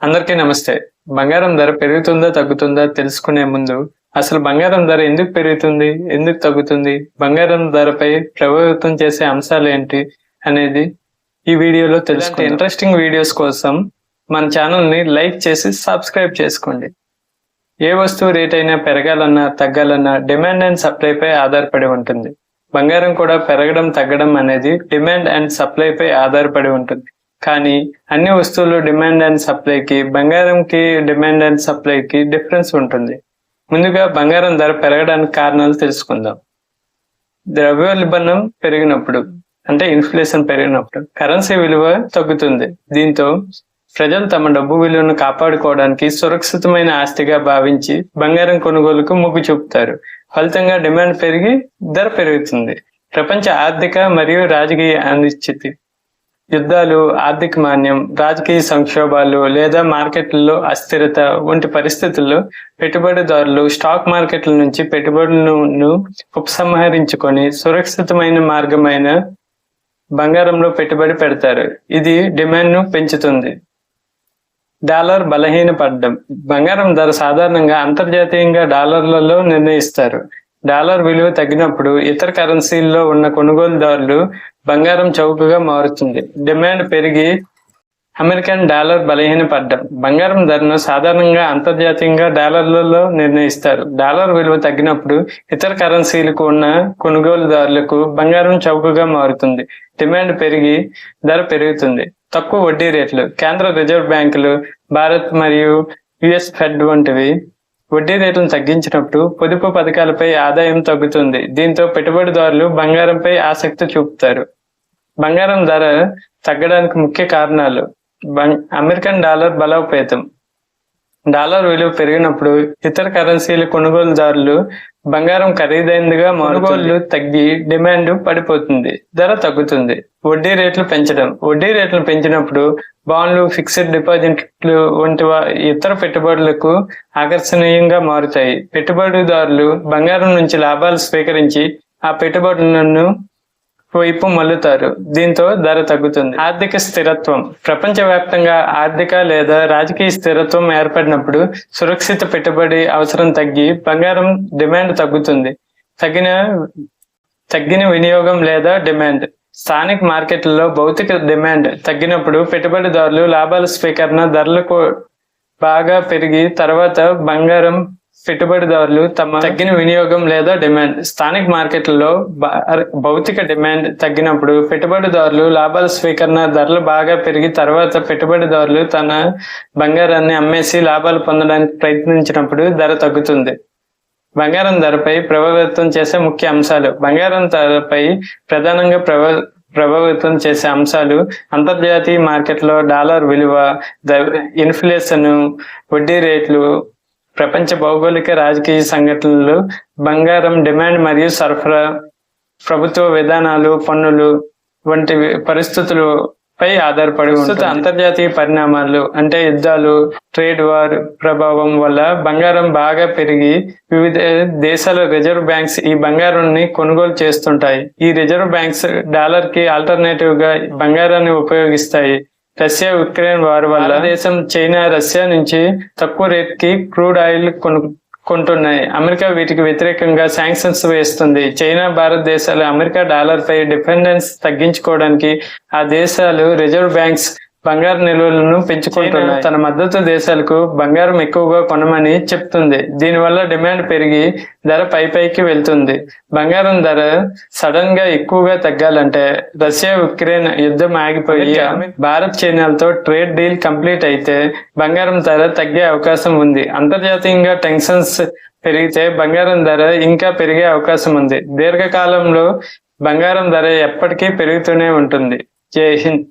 అందరికీ నమస్తే. బంగారం ధర పెరుగుతుందా తగ్గుతుందా తెలుసుకునే ముందు అసలు బంగారం ధర ఎందుకు పెరుగుతుంది ఎందుకు తగ్గుతుంది బంగారం ధరపై ప్రభావితం చేసే అంశాలు ఏంటి అనేది ఈ వీడియోలో తెలుసుకుంటే ఇంట్రెస్టింగ్ వీడియోస్ కోసం మన ఛానల్ని లైక్ చేసి సబ్స్క్రైబ్ చేసుకోండి. ఏ వస్తువు రేట్ అయినా పెరగాలన్నా తగ్గాలన్నా డిమాండ్ అండ్ సప్లై పై ఆధారపడి ఉంటుంది. బంగారం కూడా పెరగడం తగ్గడం అనేది డిమాండ్ అండ్ సప్లై పై ఆధారపడి ఉంటుంది. కానీ అన్ని వస్తువులు డిమాండ్ అండ్ సప్లైకి బంగారంకి డిమాండ్ అండ్ సప్లైకి డిఫరెన్స్ ఉంటుంది. ముందుగా బంగారం ధర పెరగడానికి కారణాలు తెలుసుకుందాం. ద్రవ్యోల్బణం పెరిగినప్పుడు అంటే ఇన్ఫ్లేషన్ పెరిగినప్పుడు కరెన్సీ విలువ తగ్గుతుంది. దీంతో ప్రజలు తమ డబ్బు విలువను కాపాడుకోవడానికి సురక్షితమైన ఆస్తిగా భావించి బంగారం కొనుగోలుకు మొగ్గు చూపుతారు. ఫలితంగా డిమాండ్ పెరిగి ధర పెరుగుతుంది. ప్రపంచ ఆర్థిక మరియు రాజకీయ అనిశ్చితి యుద్ధాలు ఆర్థిక మాన్యం రాజకీయ సంక్షోభాలు లేదా మార్కెట్లలో అస్థిరత వంటి పరిస్థితుల్లో పెట్టుబడిదారులు స్టాక్ మార్కెట్ల నుంచి పెట్టుబడులను ఉపసంహరించుకొని సురక్షితమైన మార్గమైన బంగారంలో పెట్టుబడి పెడతారు. ఇది డిమాండ్ను పెంచుతుంది. డాలర్ బలహీనపడడం. బంగారం ధర సాధారణంగా అంతర్జాతీయంగా డాలర్లలో నిర్ణయిస్తారు. డాలర్ విలువ తగ్గినప్పుడు ఇతర కరెన్సీల్లో ఉన్న కొనుగోలుదారులు బంగారం చౌకగా మారుతుంది. డిమాండ్ పెరిగి అమెరికన్ డాలర్ బలహీనపడ్డం. బంగారం ధరను సాధారణంగా అంతర్జాతీయంగా డాలర్లలో నిర్ణయిస్తారు. డాలర్ విలువ తగ్గినప్పుడు ఇతర కరెన్సీలకు ఉన్న కొనుగోలుదారులకు బంగారం చౌకగా మారుతుంది. డిమాండ్ పెరిగి ధర పెరుగుతుంది. తక్కువ వడ్డీ రేట్లు కేంద్ర రిజర్వ్ బ్యాంకులు భారత్ మరియు యుఎస్ ఫెడ్ వంటివి వడ్డీ రేట్లను తగ్గించినప్పుడు పొదుపు పథకాలపై ఆదాయం తగ్గుతుంది. దీంతో పెట్టుబడిదారులు బంగారంపై ఆసక్తి చూపుతారు. బంగారం ధర తగ్గడానికి ముఖ్య కారణాలు. అమెరికన్ డాలర్ బలోపేతం. డాలర్ విలువ పెరిగినప్పుడు ఇతర కరెన్సీల కొనుగోలుదారులు బంగారం ఖరీదైందిగా కొనుగోళ్ళు తగ్గి డిమాండ్ పడిపోతుంది. ధర తగ్గుతుంది. వడ్డీ రేట్లు పెంచడం. వడ్డీ రేట్లు పెంచినప్పుడు బాండ్లు ఫిక్స్డ్ డిపాజిట్లు వంటి ఇతర పెట్టుబడులకు ఆకర్షణీయంగా మారుతాయి. పెట్టుబడిదారులు బంగారం నుంచి లాభాలు స్వీకరించి ఆ పెట్టుబడులను వైపు మల్లుతారు. దీంతో ధర తగ్గుతుంది. ఆర్థిక స్థిరత్వం. ప్రపంచవ్యాప్తంగా ఆర్థిక లేదా రాజకీయ స్థిరత్వం ఏర్పడినప్పుడు సురక్షిత పెట్టుబడి అవసరం తగ్గి బంగారం డిమాండ్ తగ్గుతుంది. తగిన తగ్గిన వినియోగం లేదా డిమాండ్. స్థానిక మార్కెట్లలో భౌతిక డిమాండ్ తగ్గినప్పుడు పెట్టుబడిదారులు లాభాల స్వీకరణ ధరలకు బాగా పెరిగి తర్వాత బంగారం పెట్టుబడిదారులు తమ తగ్గిన వినియోగం లేదా డిమాండ్. స్థానిక మార్కెట్లలో భౌతిక డిమాండ్ తగ్గినప్పుడు పెట్టుబడిదారులు లాభాల స్వీకరణ ధరలు బాగా పెరిగి తర్వాత పెట్టుబడిదారులు తన బంగారాన్ని అమ్మేసి లాభాలు పొందడానికి ప్రయత్నించినప్పుడు ధర తగ్గుతుంది. బంగారం ధరపై ప్రభావితం చేసే ముఖ్య అంశాలు. బంగారం ధరపై ప్రధానంగా ప్రభా ప్రభావితం చేసే అంశాలు అంతర్జాతీయ మార్కెట్లో డాలర్ విలువ ఇన్ఫ్లేషన్ వడ్డీ రేట్లు ప్రపంచ భౌగోళిక రాజకీయ సంఘటనలు బంగారం డిమాండ్ మరియు సరఫరా ప్రభుత్వ విధానాలు పన్నులు వంటి పరిస్థితులు పై ఆధారపడి ఉంటుంది. అంతర్జాతీయ పరిణామాలు అంటే యుద్ధాలు ట్రేడ్ వార్ ప్రభావం వల్ల బంగారం బాగా పెరిగి వివిధ దేశాల రిజర్వ్ బ్యాంక్స్ ఈ బంగారాన్ని కొనుగోలు చేస్తుంటాయి. ఈ రిజర్వ్ బ్యాంక్స్ డాలర్కి ఆల్టర్నేటివ్గా బంగారాన్ని ఉపయోగిస్తాయి. రష్యా ఉక్రెయిన్ వారి వల్ల దేశం చైనా రష్యా నుంచి తక్కువ రేట్కి క్రూడ్ ఆయిల్ కొను కొంటున్నాయి. అమెరికా వీటికి వ్యతిరేకంగా శాంక్షన్స్ వేస్తుంది. చైనా భారతదేశాలు అమెరికా డాలర్ పై డిపెండెన్స్ తగ్గించుకోవడానికి ఆ దేశాలు రిజర్వ్ బ్యాంక్స్ బంగారు నిల్వలను పెంచుకుంటున్నాయి. తన మద్దతు దేశాలకు బంగారం ఎక్కువగా కొనమని చెప్తుంది. దీనివల్ల డిమాండ్ పెరిగి ధర పై పైకి వెళ్తుంది. బంగారం ధర సడన్గా ఎక్కువగా తగ్గాలంటే రష్యా ఉక్రెయిన్ యుద్ధం ఆగిపోయి భారత్ చైనాలతో ట్రేడ్ డీల్ కంప్లీట్ అయితే బంగారం ధర తగ్గే అవకాశం ఉంది. అంతర్జాతీయంగా టెన్షన్స్ పెరిగితే బంగారం ధర ఇంకా పెరిగే అవకాశం ఉంది. దీర్ఘకాలంలో బంగారం ధర ఎప్పటికీ పెరుగుతూనే ఉంటుంది. జై హింద్.